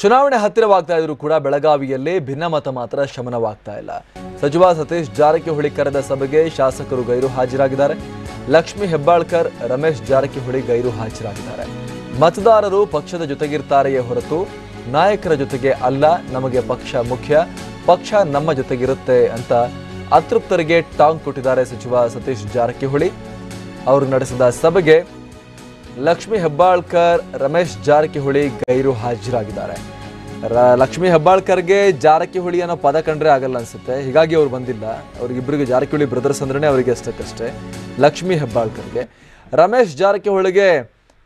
ಚುನಾವಣೆ ಹತ್ತಿರವಾಗ್ತಾ ಇದ್ರೂ ಕೂಡ ಬೆಳಗಾವಿಯಲ್ಲೇ ಭಿನ್ನಮತ ಮಾತ್ರ ಶಮನವಾಗ್ತಾ ಇಲ್ಲ. ಸಚಿವ ಸತೀಶ್ ಜಾರಕಿಹೊಳಿ ಕರೆದ ಸಭೆಗೆ ಶಾಸಕರು ಗೈರು ಹಾಜರಾಗಿದ್ದಾರೆ. ಲಕ್ಷ್ಮಿ ಹೆಬ್ಬಾಳ್ಕರ್, ರಮೇಶ್ ಜಾರಕಿಹೊಳಿ ಗೈರು ಹಾಜರಾಗಿದ್ದಾರೆ. ಮತದಾರರು ಪಕ್ಷದ ಜೊತೆಗಿರ್ತಾರೆಯೇ ಹೊರತು ನಾಯಕರ ಜೊತೆಗೆ ಅಲ್ಲ, ನಮಗೆ ಪಕ್ಷ ಮುಖ್ಯ, ಪಕ್ಷ ನಮ್ಮ ಜೊತೆಗಿರುತ್ತೆ ಅಂತ ಅತೃಪ್ತರಿಗೆ ಟಾಂಗ್ ಕೊಟ್ಟಿದ್ದಾರೆ ಸಚಿವ ಸತೀಶ್ ಜಾರಕಿಹೊಳಿ. ಅವರು ನಡೆಸಿದ ಸಭೆಗೆ ಲಕ್ಷ್ಮಿ ಹೆಬ್ಬಾಳ್ಕರ್ ರಮೇಶ್ ಜಾರಕಿಹೊಳಿ ಗೈರು ಹಾಜರಾಗಿದ್ದಾರೆ. ಲಕ್ಷ್ಮಿ ಹೆಬ್ಬಾಳ್ಕರ್ಗೆ ಜಾರಕಿಹೊಳಿ ಅನ್ನೋ ಪದ ಕಂಡ್ರೆ ಆಗಲ್ಲ ಅನ್ಸುತ್ತೆ. ಹೀಗಾಗಿ ಅವ್ರು ಬಂದಿಲ್ಲ. ಅವ್ರಿಗಿಬ್ಬರಿಗೆ ಜಾರಕಿಹೊಳಿ ಬ್ರದರ್ಸ್ ಅಂದ್ರೆ ಅವರಿಗೆ ಅಷ್ಟಕ್ಕಷ್ಟೇ. ಲಕ್ಷ್ಮಿ ಹೆಬ್ಬಾಳ್ಕರ್ಗೆ. ರಮೇಶ್ ಜಾರಕಿಹೊಳಿಗೆ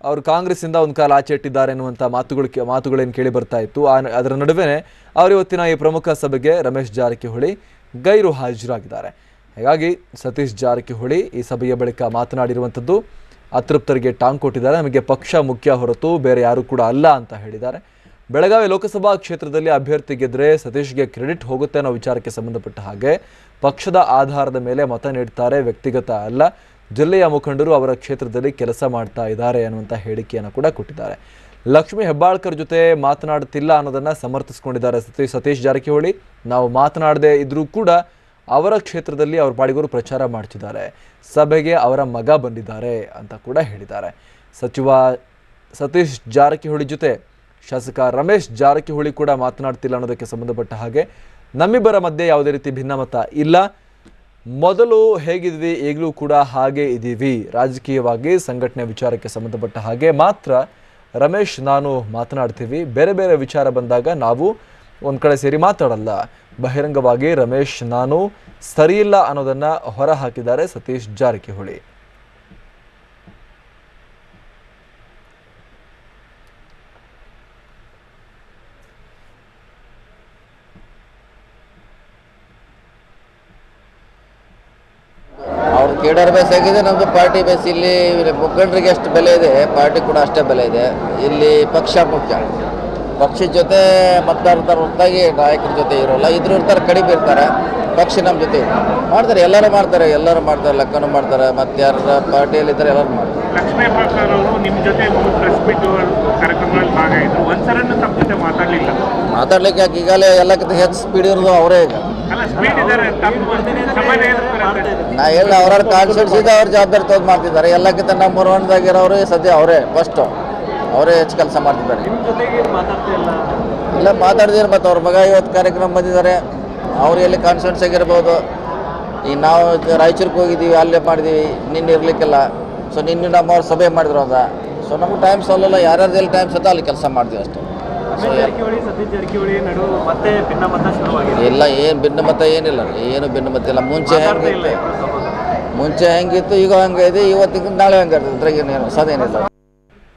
ಅವರು ಕಾಂಗ್ರೆಸ್ಸಿಂದ ಒಂದು ಕಾಲ ಆಚೆ ಇಟ್ಟಿದ್ದಾರೆ ಅನ್ನುವಂಥ ಮಾತುಗಳು ಮಾತುಗಳೇನು ಕೇಳಿ ಬರ್ತಾ ಇತ್ತು. ಅದರ ನಡುವೆ ಅವರು ಇವತ್ತಿನ ಈ ಪ್ರಮುಖ ಸಭೆಗೆ ರಮೇಶ್ ಜಾರಕಿಹೊಳಿ ಗೈರು ಹಾಜರಾಗಿದ್ದಾರೆ. ಹೀಗಾಗಿ ಸತೀಶ್ ಜಾರಕಿಹೊಳಿ ಈ ಸಭೆಯ ಬಳಿಕ ಮಾತನಾಡಿರುವಂಥದ್ದು ಅತೃಪ್ತರಿಗೆ ಟಾಂಗ್ ಕೊಟ್ಟಿದ್ದಾರೆ. ನಮಗೆ ಪಕ್ಷ ಮುಖ್ಯ ಹೊರತು ಬೇರೆ ಯಾರು ಕೂಡ ಅಲ್ಲ ಅಂತ ಹೇಳಿದ್ದಾರೆ. ಬೆಳಗಾವಿ ಲೋಕಸಭಾ ಕ್ಷೇತ್ರದಲ್ಲಿ ಅಭ್ಯರ್ಥಿ ಗೆದ್ರೆ ಸತೀಶ್ಗೆ ಕ್ರೆಡಿಟ್ ಹೋಗುತ್ತೆ ಅನ್ನೋ ವಿಚಾರಕ್ಕೆ ಸಂಬಂಧಪಟ್ಟ ಹಾಗೆ ಪಕ್ಷದ ಆಧಾರದ ಮೇಲೆ ಮತ ನೀಡ್ತಾರೆ, ವ್ಯಕ್ತಿಗತ ಅಲ್ಲ. ಜಿಲ್ಲೆಯ ಮುಖಂಡರು ಅವರ ಕ್ಷೇತ್ರದಲ್ಲಿ ಕೆಲಸ ಮಾಡ್ತಾ ಇದ್ದಾರೆ ಅನ್ನುವಂಥ ಹೇಳಿಕೆಯನ್ನು ಕೂಡ ಕೊಟ್ಟಿದ್ದಾರೆ. ಲಕ್ಷ್ಮಿ ಹೆಬ್ಬಾಳ್ಕರ್ ಜೊತೆ ಮಾತನಾಡುತ್ತಿಲ್ಲ ಅನ್ನೋದನ್ನ ಸಮರ್ಥಿಸಿಕೊಂಡಿದ್ದಾರೆ ಸತೀಶ್. ಸತೀಶ್ ಜಾರಕಿಹೊಳಿ, ನಾವು ಮಾತನಾಡದೇ ಇದ್ರೂ ಕೂಡ ಅವರ ಕ್ಷೇತ್ರದಲ್ಲಿ ಅವ್ರ ಪಾಡಿಗರು ಪ್ರಚಾರ ಮಾಡ್ತಿದ್ದಾರೆ. ಸಭೆಗೆ ಅವರ ಮಗ ಬಂದಿದ್ದಾರೆ ಅಂತ ಕೂಡ ಹೇಳಿದ್ದಾರೆ. ಸಚಿವ ಸತೀಶ್ ಜಾರಕಿಹೊಳಿ ಜೊತೆ ಶಾಸಕ ರಮೇಶ್ ಜಾರಕಿಹೊಳಿ ಕೂಡ ಮಾತನಾಡ್ತಿಲ್ಲ ಅನ್ನೋದಕ್ಕೆ ಸಂಬಂಧಪಟ್ಟ ಹಾಗೆ ನಮ್ಮಿಬ್ಬರ ಮಧ್ಯೆ ಯಾವುದೇ ರೀತಿ ಭಿನ್ನಮತ ಇಲ್ಲ. ಮೊದಲು ಹೇಗಿದ್ವಿ ಈಗಲೂ ಕೂಡ ಹಾಗೆ ಇದ್ದೀವಿ. ರಾಜಕೀಯವಾಗಿ ಸಂಘಟನೆ ವಿಚಾರಕ್ಕೆ ಸಂಬಂಧಪಟ್ಟ ಹಾಗೆ ಮಾತ್ರ ರಮೇಶ್, ನಾನು ಮಾತನಾಡ್ತೀವಿ. ಬೇರೆ ಬೇರೆ ವಿಚಾರ ಬಂದಾಗ ನಾವು ಒಂದು ಕಡೆ ಸೇರಿ ಮಾತಾಡಲ್ಲ. ಬಹಿರಂಗವಾಗಿ ರಮೇಶ್, ನಾನು ಸರಿಯಿಲ್ಲ ಅನ್ನೋದನ್ನ ಹೊರ ಹಾಕಿದ್ದಾರೆ ಸತೀಶ್ ಜಾರಕಿಹೊಳಿ. ಅವ್ರ ಕೇಡರ್ ಬೇಸ್ ಆಗಿದೆ ನಮ್ಮದು ಪಾರ್ಟಿ ಬೇಸ್. ಇಲ್ಲಿ ಮುಖಂಡರಿಗೆ ಎಷ್ಟು ಬೆಲೆ ಇದೆ, ಪಾರ್ಟಿ ಕೂಡ ಅಷ್ಟೇ ಬೆಲೆ ಇದೆ. ಇಲ್ಲಿ ಪಕ್ಷ ಮುಖ್ಯ. ಪಕ್ಷದ ಜೊತೆ ಮತದಾರರ ಹೊರತಾಗಿ ನಾಯಕರ ಜೊತೆ ಇರೋಲ್ಲ. ಇದ್ರು ಇರ್ತಾರೆ ಕಡಿಮೆ ಇರ್ತಾರೆ. ಪಕ್ಷ ನಮ್ಮ ಜೊತೆ ಮಾಡ್ತಾರೆ. ಎಲ್ಲರೂ ಮಾಡ್ತಾರೆ. ಎಲ್ಲರೂ ಮಾಡ್ತಾರೆ. ಲೆಕ್ಕನೂ ಮಾಡ್ತಾರೆ. ಮತ್ತೆ ಯಾರ ಪಾರ್ಟಿಯಲ್ಲಿ ಇದ್ದಾರೆ ಎಲ್ಲರೂ ಮಾಡ್ತಾರೆ. ಲಕ್ಷ್ಮೀ ಹೆಬ್ಬಾಳ್ಕರ್ ಅವರು ನಿಮ್ಮ ಜೊತೆ ಪ್ರೆಸ್ ಮೀಟ್ ಕಾರ್ಯಕ್ರಮಗಳಲ್ಲಿ ಭಾಗವಹಿಸಿದ್ರು ಒಂದ್ಸರನ್ನು ತಮ್ಮ ಜೊತೆ ಮಾತಾಡಲಿಲ್ಲ. ಮಾತಾಡ್ಲಿಕ್ಕೆ ಯಾಕೆ? ಈಗಲೇ ಎಲ್ಲಕ್ಕಿಂತ ಹೆಚ್ಚು ಸ್ಪೀಡ್ ಇರೋದು ಅವರೇ ಈಗ. ನಾ ಎಲ್ಲ ಅವ್ರವ್ರ ಕಾನ್ಫಿಡೆನ್ಸ್ ಇದೆ ಅವ್ರ ಜವಾಬ್ದಾರಿ ತಗೊಂಡು ಮಾಡ್ತಿದ್ದಾರೆ. ಎಲ್ಲಕ್ಕಿಂತ ನಮ್ಮ ಒನ್ದಾಗಿರೋರು ಸದ್ಯ ಅವರೇ ಫಸ್ಟು ಅವರೇ ಹೆಚ್ಚು ಕೆಲಸ ಮಾಡ್ತಿದ್ದಾರೆ. ಇಲ್ಲ? ಮಾತಾಡಿದ್ರೆ ಮತ್ತು ಅವ್ರ ಮಗ ಇವತ್ತು ಕಾರ್ಯಕ್ರಮ ಬಂದಿದ್ದಾರೆ. ಅವ್ರು ಎಲ್ಲಿ ಕಾನ್ಫಿಡೆನ್ಸ್ ಆಗಿರ್ಬೋದು. ಈಗ ನಾವು ರಾಯಚೂರಿಗೆ ಹೋಗಿದ್ದೀವಿ ಅಲ್ಲೇ ಮಾಡಿದ್ದೀವಿ ನಿನ್ನೆ ಇರಲಿಕ್ಕಿಲ್ಲ. ಸೊ ನಿನ್ನೆ ನಮ್ಮವ್ರು ಸಭೆ ಮಾಡಿದ್ರು ಅಂತ ಸೊ ನಮ್ಗೆ ಟೈಮ್ ಸಾಲಲ್ಲ ಯಾರ್ಯಾರ್ದು ಎಲ್ಲಿ ಟೈಮ್ ಸತ್ತ ಅಲ್ಲಿ ಕೆಲಸ ಮಾಡ್ತೀವಿ ಅಷ್ಟೇ. ಇಲ್ಲ ಏನು ಭಿನ್ನಮತ ಏನಿಲ್ಲ ಏನು ಭಿನ್ನಮತ ಇಲ್ಲ. ಮುಂಚೆ ಹೆಂಗಿತ್ತು? ಮುಂಚೆ ಹೆಂಗಿತ್ತು ಈಗ ಹಂಗೆ ಇದೆ ಇವತ್ತಿಗೆ ನಾಳೆ ಹಂಗೆ ಇರ್ತದೆ? ಏನೇನು ಏನು ಹೊಸದೇನಿಲ್ಲ